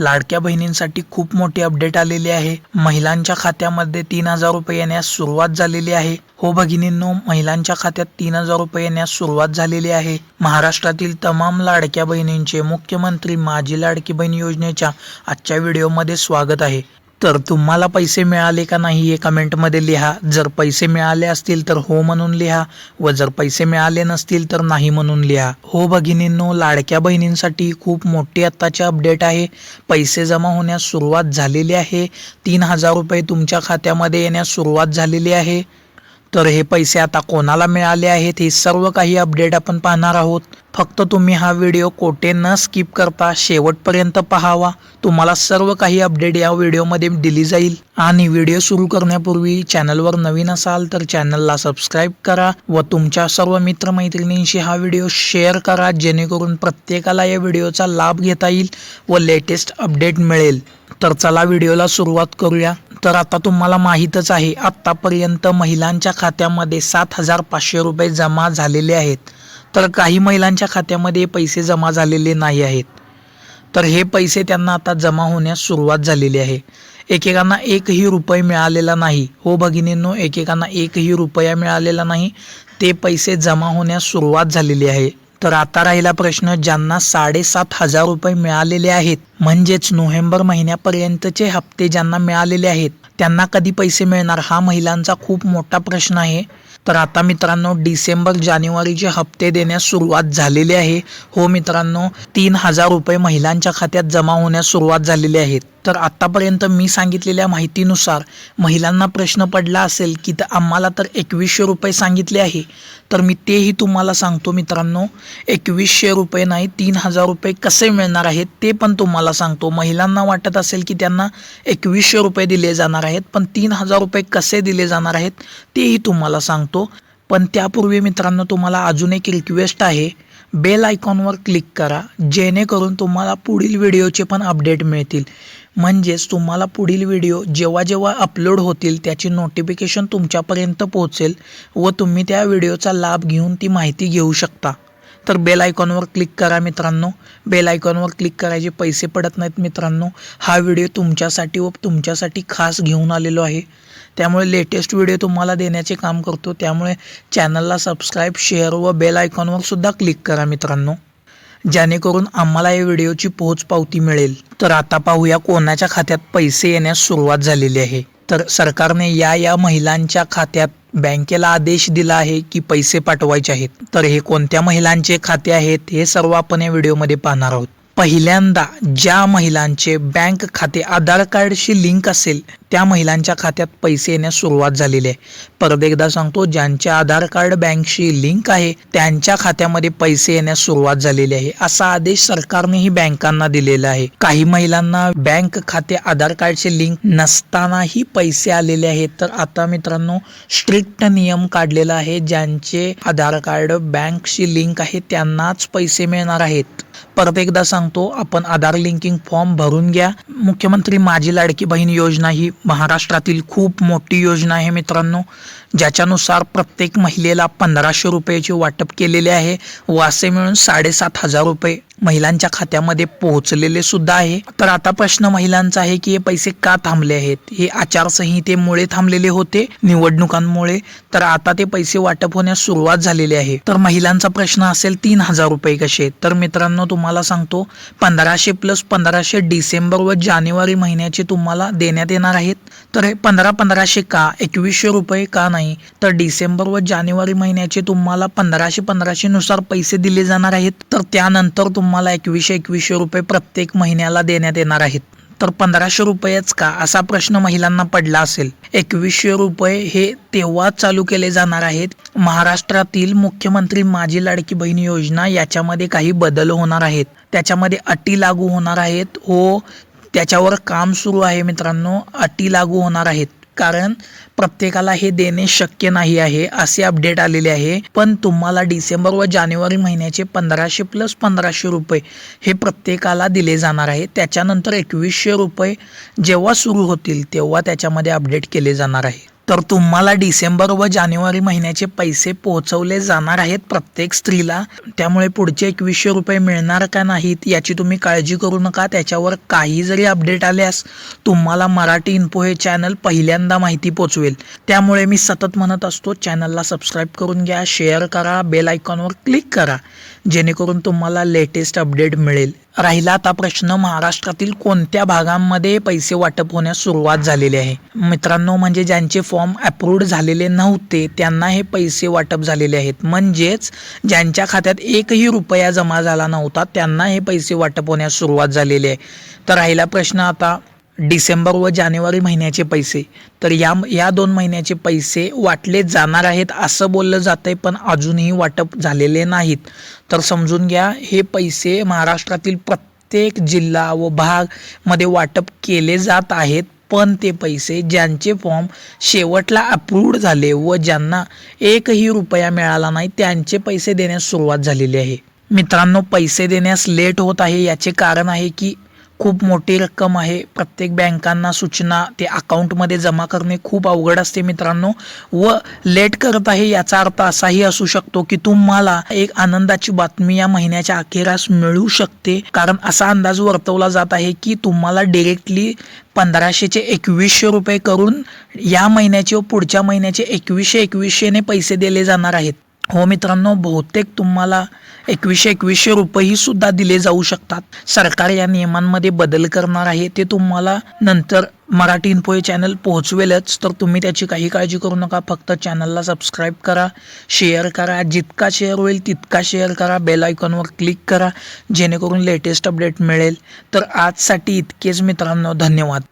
लाडक्या बहिणींसाठी खूप मोठी अपडेट आलेली आहे. महिलांच्या खात्यामध्ये तीन हजार रुपये येण्यास सुरुवात झालेली आहे. हो भगिनींनो महिलांच्या खात्यात तीन हजार रुपये येण्यास सुरुवात झालेली आहे. महाराष्ट्रातील तमाम लाडक्या बहिणींचे मुख्यमंत्री माझी लाडकी बहीण योजनेच्या आजच्या व्हिडिओमध्ये स्वागत आहे. तर तुम्हाला पैसे मिळाले का नाही हे कमेंटमध्ये लिहा. जर पैसे मिळाले असतील तर हो म्हणून लिहा व जर पैसे मिळाले नसतील तर नाही म्हणून लिहा. हो भगिनींनो लाडक्या बहिणींसाठी खूप मोठी आत्ताची अपडेट आहे. पैसे जमा होण्यास सुरुवात झालेली आहे. तीन हजार रुपये तुमच्या खात्यामध्ये येण्यास सुरुवात झालेली आहे. तर हे पैसे आता कोणाला मिळाले आहेत हे सर्व काही अपडेट आपण पाहणार आहोत. फक्त तुम्ही हा व्हिडिओ कोठे न स्किप करता शेवटपर्यंत पहावा. तुम्हाला सर्व काही अपडेट या व्हिडिओमध्ये दिली जाईल. आणि व्हिडिओ सुरू करण्यापूर्वी चॅनलवर नवीन असाल तर चॅनलला सबस्क्राईब करा व तुमच्या सर्व मित्रमैत्रिणींशी हा व्हिडिओ शेअर करा जेणेकरून प्रत्येकाला या व्हिडिओचा लाभ घेता येईल व लेटेस्ट अपडेट मिळेल. तर चला व्हिडिओला सुरुवात करूया. तर आता तुम्हाला माहीतच आहे आत्तापर्यंत महिलांच्या खात्यामध्ये सात हजार पाचशे रुपये जमा झालेले आहेत. तर काही महिलांच्या खात्यामध्ये पैसे जमा झालेले नाही आहेत. तर हे पैसे त्यांना आता जमा होण्यास सुरुवात झालेली आहे. एकेकांना एकही रुपये मिळालेला नाही. हो भगिनींनो एकेकांना एकही रुपया मिळालेला नाही. ते पैसे जमा होण्यास सुरुवात झालेली आहे. तर आता राहिला प्रश्न ज्यांना साडेसात हजार रुपये मिळालेले आहेत. म्हणजेच नोव्हेंबर महिन्यापर्यंतचे हप्ते ज्यांना मिळालेले आहेत त्यांना कधी पैसे मिळणार हा महिलांचा खूप मोठा प्रश्न आहे. तर आता मित्रांनो डिसेंबर जानेवारीचे हप्ते देण्यास सुरुवात झालेली आहे. हो मित्रांनो तीन हजार रुपये महिलांच्या खात्यात जमा होण्यास सुरुवात झालेली आहे. तर आत्तापर्यंत मी सांगितलेल्या माहितीनुसार महिलांना प्रश्न पडला असेल की तर आम्हाला तर एकवीसशे रुपये सांगितले आहे. तर मी तेही तुम्हाला सांगतो मित्रांनो एकवीसशे रुपये नाही तीन हजार रुपये कसे मिळणार आहेत ते पण तुम्हाला सांगतो. महिलांना वाटत असेल की त्यांना एकवीसशे रुपये दिले जाणार आहेत पण तीन हजार रुपये कसे दिले जाणार आहेत तेही तुम्हाला सांगतो. पण त्यापूर्वी मित्रांनो तुम्हाला अजून एक रिक्वेस्ट आहे. बेल आयकॉनवर क्लिक करा जेणेकरून तुम्हाला पुढील व्हिडिओचे पण अपडेट मिळतील. म्हणजेच तुम्हाला पुढील व्हिडिओ जेव्हा जेव्हा अपलोड होतील त्याची नोटिफिकेशन तुमच्यापर्यंत पोहोचेल व तुम्ही त्या व्हिडिओचा लाभ घेऊन ती माहिती घेऊ शकता. तर बेल आयकॉनवर क्लिक करा मित्रांनो. बेल आयकॉनवर क्लिक करायचे पैसे पडत नाहीत मित्रांनो. हा व्हिडिओ तुमच्यासाठी व तुमच्यासाठी खास घेऊन आलेलो आहे. त्यामुळे लेटेस्ट व्हिडिओ तुम्हाला देण्याचे काम करतो. त्यामुळे चॅनलला सबस्क्राईब शेअर व बेल आयकॉनवर सुद्धा क्लिक करा मित्रांनो. जेणेकरून आम्हाला या व्हिडिओची पोहोच पावती मिळेल. तर आता पाहूया कोणाच्या खात्यात पैसे येण्यास सुरुवात झालेली आहे. तर सरकारने या या महिलांच्या खात्यात बँकेला आदेश दिला आहे की पैसे पाठवायचे आहेत. तर हे कोणत्या महिलांचे खाते आहेत हे सर्व आपण या व्हिडिओमध्ये पाहणार आहोत. पहिल्यांदा ज्या महिलांचे बँक खाते आधार कार्डशी लिंक असेल त्या महिलांच्या खात्यात पैसे येण्यास सुरुवात झालेली आहे. परत एकदा सांगतो ज्यांच्या आधार कार्ड बँकशी लिंक आहे त्यांच्या खात्यामध्ये पैसे येण्यास सुरुवात झालेली आहे. असा आदेश सरकारनेही बँकांना दिलेला आहे. काही महिलांना बँक खाते आधार कार्डचे लिंक नसतानाही पैसे आलेले आहेत. तर आता मित्रांनो स्ट्रिक्ट नियम काढलेला आहे. ज्यांचे आधार कार्ड बँकशी लिंक आहे त्यांनाच पैसे मिळणार आहेत. परत एकदा सांगतो आपण आधार लिंकिंग फॉर्म भरून घ्या. मुख्यमंत्री माझी लाडकी बहीण योजना ही महाराष्ट्रातील खूप मोठी योजना आहे मित्रांनो ज्याच्यानुसार प्रत्येक महिलेला पंधराशे रुपयाचे वाटप केलेले आहे. व असे मिळून साडेसात हजार रुपये महिलांच्या खात्यामध्ये पोहोचलेले सुद्धा आहे. तर आता प्रश्न महिलांचा आहे की हे पैसे का थांबले आहेत? हे आचारसंहितेमुळे थांबलेले होते निवडणुकांमुळे. तर आता ते पैसे वाटप होण्यास सुरुवात झालेली आहे. तर महिलांचा प्रश्न असेल तीन हजार रुपये कसे? तर मित्रांनो तुम्हाला सांगतो पंधराशे प्लस पंधराशे डिसेंबर व जानेवारी महिन्याचे तुम्हाला देण्यात येणार आहेत. तर हे पंधरा पंधराशे का? एकवीसशे रुपये का नाही? तर डिसेंबर व जानेवारी महिन्याचे तुम्हाला पंधराशे पंधराशे नुसार पैसे दिले जाणार आहेत. तर त्यानंतर तुम्हाला एकवीसशे एकवीसशे रुपये प्रत्येक महिन्याला देण्यात येणार आहेत. तर पंधराशे रुपयेच का? असा प्रश्न महिलांना पडला असेल. एकवीसशे रुपये हे तेव्हा चालू केले जाणार आहेत. महाराष्ट्रातील मुख्यमंत्री माझी लाडकी बहीण योजना याच्यामध्ये काही बदल होणार आहेत. त्याच्यामध्ये अटी लागू होणार आहेत. हो त्याच्यावर काम सुरू आहे मित्रांनो. अटी लागू होणार आहेत. कारण प्रत्येकाला हे देणे शक्य नाही आहे असे अपडेट आलेले आहे. पण तुम्हाला डिसेंबर व जानेवारी महिन्याचे पंधराशे प्लस पंधराशे रुपये हे प्रत्येकाला दिले जाणार आहे. त्याच्यानंतर एकवीसशे रुपये जेव्हा सुरू होतील तेव्हा त्याच्यामध्ये अपडेट केले जाणार आहे. तर तुम्हाला डिसेंबर व जानेवारी महिन्याचे पैसे पोहोचवले जाणार आहेत प्रत्येक स्त्रीला. त्यामुळे पुढचे एकवीसशे रुपये मिळणार का नाहीत याची तुम्ही काळजी करू नका. त्याच्यावर काही जरी अपडेट आल्यास तुम्हाला मराठी इन्फो हे चॅनल पहिल्यांदा माहिती पोचवेल. त्यामुळे मी सतत म्हणत असतो चॅनलला सबस्क्राईब करून घ्या शेअर करा बेल आयकॉनवर क्लिक करा जेणेकरून तुम्हाला लेटेस्ट अपडेट मिळेल. राहिला आता प्रश्न महाराष्ट्रातील कोणत्या भागांमध्ये पैसे वाटप होण्यास सुरुवात झालेली आहे? मित्रांनो म्हणजे ज्यांचे फॉर्म अप्रूव्ड झालेले नव्हते त्यांना हे पैसे वाटप झालेले आहेत. म्हणजेच ज्यांच्या खात्यात एकही रुपया जमा झाला नव्हता त्यांना हे पैसे वाटप होण्यास सुरुवात झालेली आहे. तर राहिला प्रश्न आता डिसेंबर व जानेवारी महिन्याचे पैसे. तर या या दोन महिन्याचे पैसे वाटले जाणार आहेत असं बोललं जात आहे पण अजूनही वाटप झालेले नाहीत. तर समजून घ्या हे पैसे महाराष्ट्रातील प्रत्येक जिल्हा व भागमध्ये वाटप केले जात आहेत पण ते पैसे ज्यांचे फॉर्म शेवटला अप्रूव्ड झाले व ज्यांना एकही रुपया मिळाला नाही त्यांचे पैसे देण्यास सुरुवात झालेली आहे. मित्रांनो पैसे देण्यास लेट होत आहे याचे कारण आहे की खूप मोठी रक्कम आहे. प्रत्येक बँकांना सूचना ते अकाउंटमध्ये जमा करणे खूप अवघड असते मित्रांनो. व लेट करत आहे याचा अर्थ असाही असू शकतो की तुम्हाला एक आनंदाची बातमी या महिन्याच्या अखेरास मिळू शकते. कारण असा अंदाज वर्तवला जात आहे की तुम्हाला डिरेक्टली पंधराशेचे एकवीसशे रुपये करून या महिन्याचे व पुढच्या महिन्याचे एकवीसशे एकवीसशेने पैसे दिले जाणार आहेत. हो मित्रांनो बहुतेक तुम्हाला एकवीसशे एकवीसशे रुपयेही सुद्धा दिले जाऊ शकतात. सरकार या नियमांमध्ये बदल करणार आहे ते तुम्हाला नंतर मराठी इन्फो हे चॅनल पोहोचवेलच. तर तुम्ही त्याची काही काळजी करू नका फक्त चॅनलला सबस्क्राईब करा शेअर करा. जितका शेअर होईल तितका शेअर करा. बेल आयकॉनवर क्लिक करा जेणेकरून लेटेस्ट अपडेट मिळेल. तर आजसाठी इतकेच मित्रांनो धन्यवाद.